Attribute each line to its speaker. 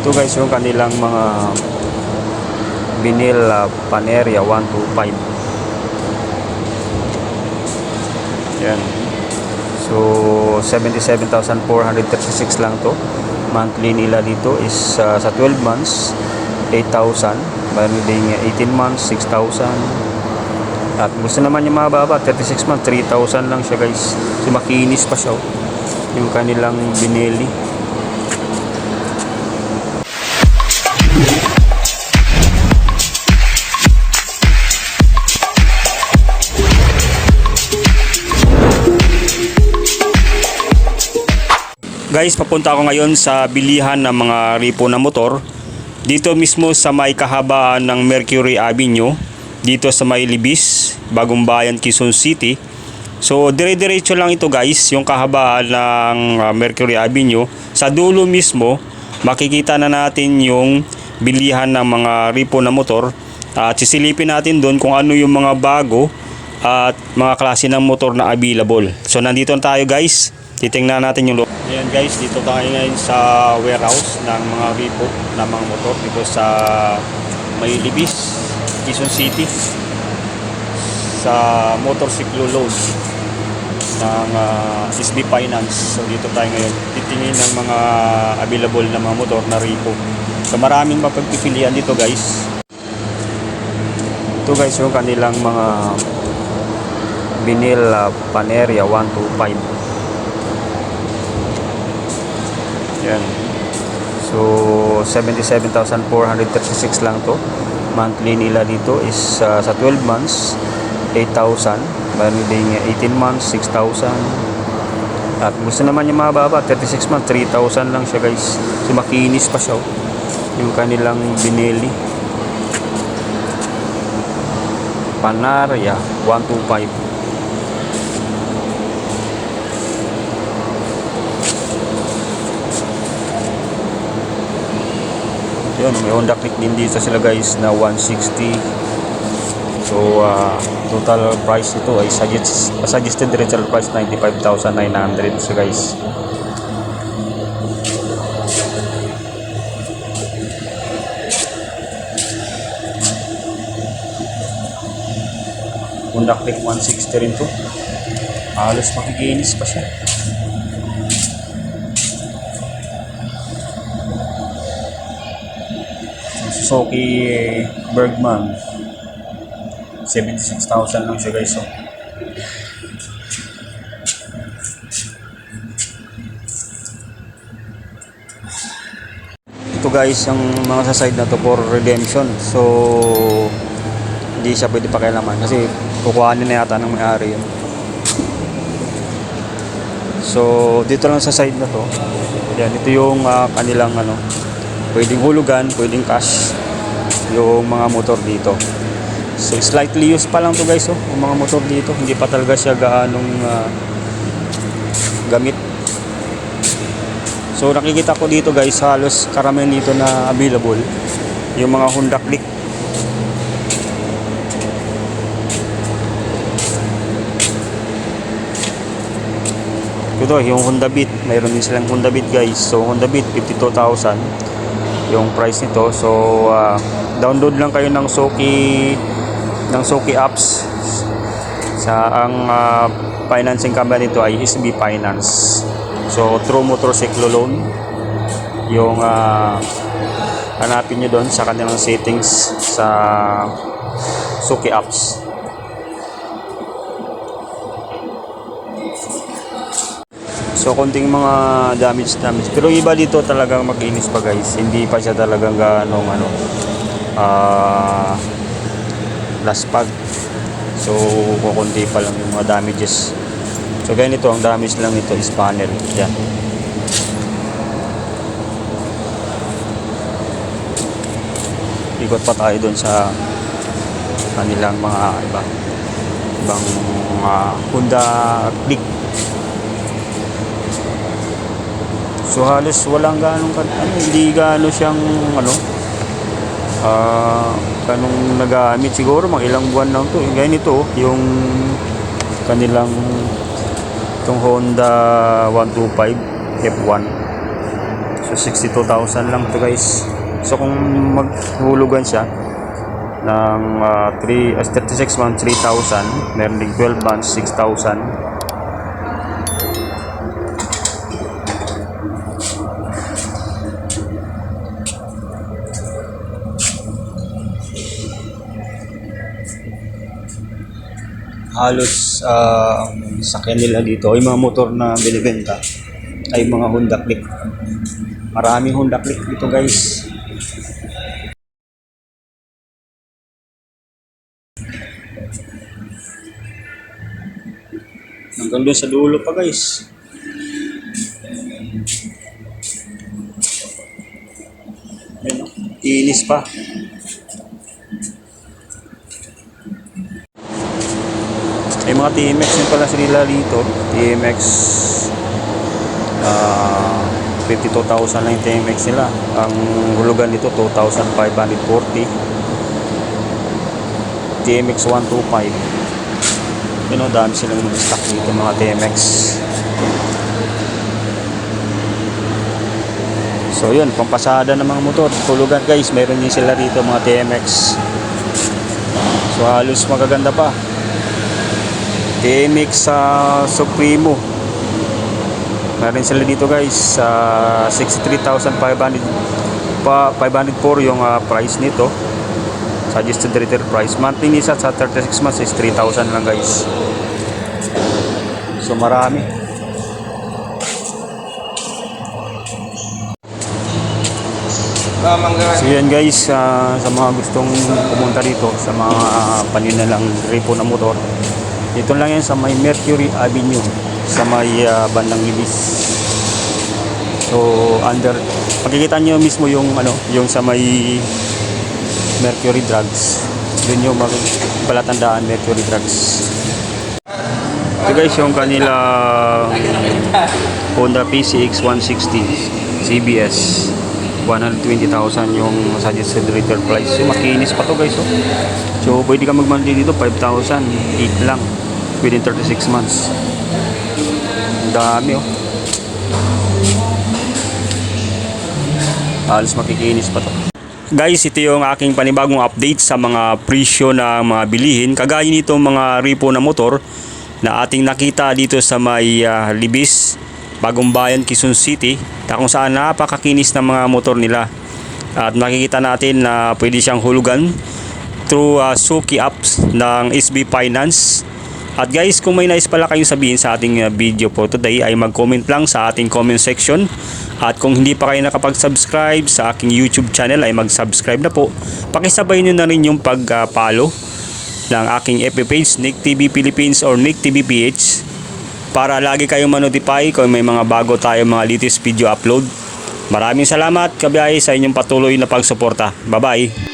Speaker 1: Ito guys yung kanilang mga vinyl uh, Paneria 125. Yan. So 77,436 lang to. Monthly nila dito is uh, sa 12 months 8,000. Meron ding 18 months 6,000. At gusto naman yung mababa 36 months 3,000 lang siya guys. So makinis pa siya. oh. Yung kanilang binili. Guys, papunta ako ngayon sa bilihan ng mga ripo na motor. Dito mismo sa may kahabaan ng Mercury Avenue, dito sa may Libis, Bagong Bayan, Quezon City. So, dire-diretso lang ito guys, yung kahabaan ng uh, Mercury Avenue. Sa dulo mismo, makikita na natin yung bilihan ng mga ripo na motor. At sisilipin natin doon kung ano yung mga bago at mga klase ng motor na available. So, nandito na tayo guys. Titingnan natin yung loob. Ayan guys, dito tayo ngayon sa warehouse ng mga repo ng mga motor dito sa may Libis, Quezon City sa motorcycle load ng ah, SB Finance. So dito tayo ngayon titingin ng mga available na mga motor na repo. So maraming mapagpipilian dito guys. Ito guys yung kanilang mga vinyl ah, Paneria 125. Yan. So, 77,436 lang to. Monthly nila dito is uh, sa 12 months, 8,000. Meron ding 18 months, 6,000. At gusto naman yung mababa, 36 months, 3,000 lang siya guys. So, makinis pa siya. oh. Yung kanilang binili. Panaria 125. Yun, may Honda Click din dito sila guys na 160. So, ah, total price ito ay suggest, suggested retail price 95,900 so guys. Honda Click 160 rin to. Halos makikinis pa siya. Suzuki Bergman 76,000 lang siya guys oh. ito guys ang mga sa side na to for redemption so hindi siya pwede pakialaman kasi kukuhanin na yata ng may-ari yun so dito lang sa side na to yan ito yung ah, kanilang ano pwedeng hulugan, pwedeng cash yung mga motor dito. So slightly used pa lang to guys oh, yung mga motor dito, hindi pa talaga siya gaanong ah, gamit. So nakikita ko dito guys, halos karamihan dito na available yung mga Honda Click. Ito yung Honda Beat, mayroon din silang Honda Beat guys. So Honda Beat 52,000 yung price nito. So, ah, download lang kayo ng Soki ng Soki apps. Sa ang ah, financing company nito ay SB Finance. So, True Motorcycle Loan. Yung ah, hanapin nyo doon sa kanilang settings sa Soki apps. So konting mga damage damage. Pero iba dito talagang makinis pa guys. Hindi pa siya talagang ganong ano ah laspag. So kukunti pa lang yung mga damages. So ganito ang damage lang nito is panel. Yan. Ikot pa tayo doon sa kanilang mga iba ibang mga Honda Click So halos walang ganong ano, hindi gaano siyang ano ah kanong nagamit siguro mga ilang buwan lang to. Gaya nito oh, yung kanilang itong Honda 125 F1. So 62,000 lang to guys. So kung maghulugan siya ng ah, 3 as 36 months 3,000, meron ding 12 months 6,000. Halos ah, ang sakyan nila dito ay mga motor na binibenta ay mga Honda Click. Maraming Honda Click dito guys. Hanggang doon sa dulo pa guys. Oh. inis pa. Mga TMX din pala sila dito. TMX ah 52,000 lang yung TMX nila. Ang hulugan nito 2,540. TMX 125. Yun o, dami silang stock dito mga TMX. So yun, pampasada ng mga motor. Hulugan guys, meron din sila dito mga TMX. So halos magaganda pa. TMX sa Supremo. Meron sila dito guys sa 63,500 pa 504 yung ah, price nito. Suggested retail price. Monthly nisa sa 36 months is 3,000 lang guys. So marami. So yan guys, ah, sa mga gustong pumunta dito sa mga uh, paninalang repo na motor, dito lang yan sa may Mercury Avenue sa may ah, bandang Libis. So under makikita nyo mismo yung ano, yung sa may Mercury Drugs. Doon yung palatandaan Mercury Drugs. Ito guys yung kanila Honda PCX 160 CBS 120,000 yung suggested retail price. So makinis pa to guys. Oh. So pwede ka mag-monthly dito 5,000 8 lang within 36 months. Ang dami oh. Halos makikinis pa to. Guys, ito yung aking panibagong update sa mga presyo ng mga bilihin. Kagaya nito mga repo na motor na ating nakita dito sa may ah, Libis, Bagong Bayan, Quezon City, na kung saan napakakinis ng mga motor nila. At makikita natin na pwede siyang hulugan through ah, Suki apps ng SB Finance. At guys, kung may nais pala kayong sabihin sa ating ah, video po today ay mag-comment lang sa ating comment section. At kung hindi pa kayo nakapag-subscribe sa aking YouTube channel ay mag-subscribe na po. Pakisabay nyo na rin yung pag-follow ng aking FB page, Nick TV Philippines or Nick TV PH para lagi kayong manotify kung may mga bago tayo mga latest video upload. Maraming salamat kabiyahe sa inyong patuloy na pagsuporta. Bye-bye!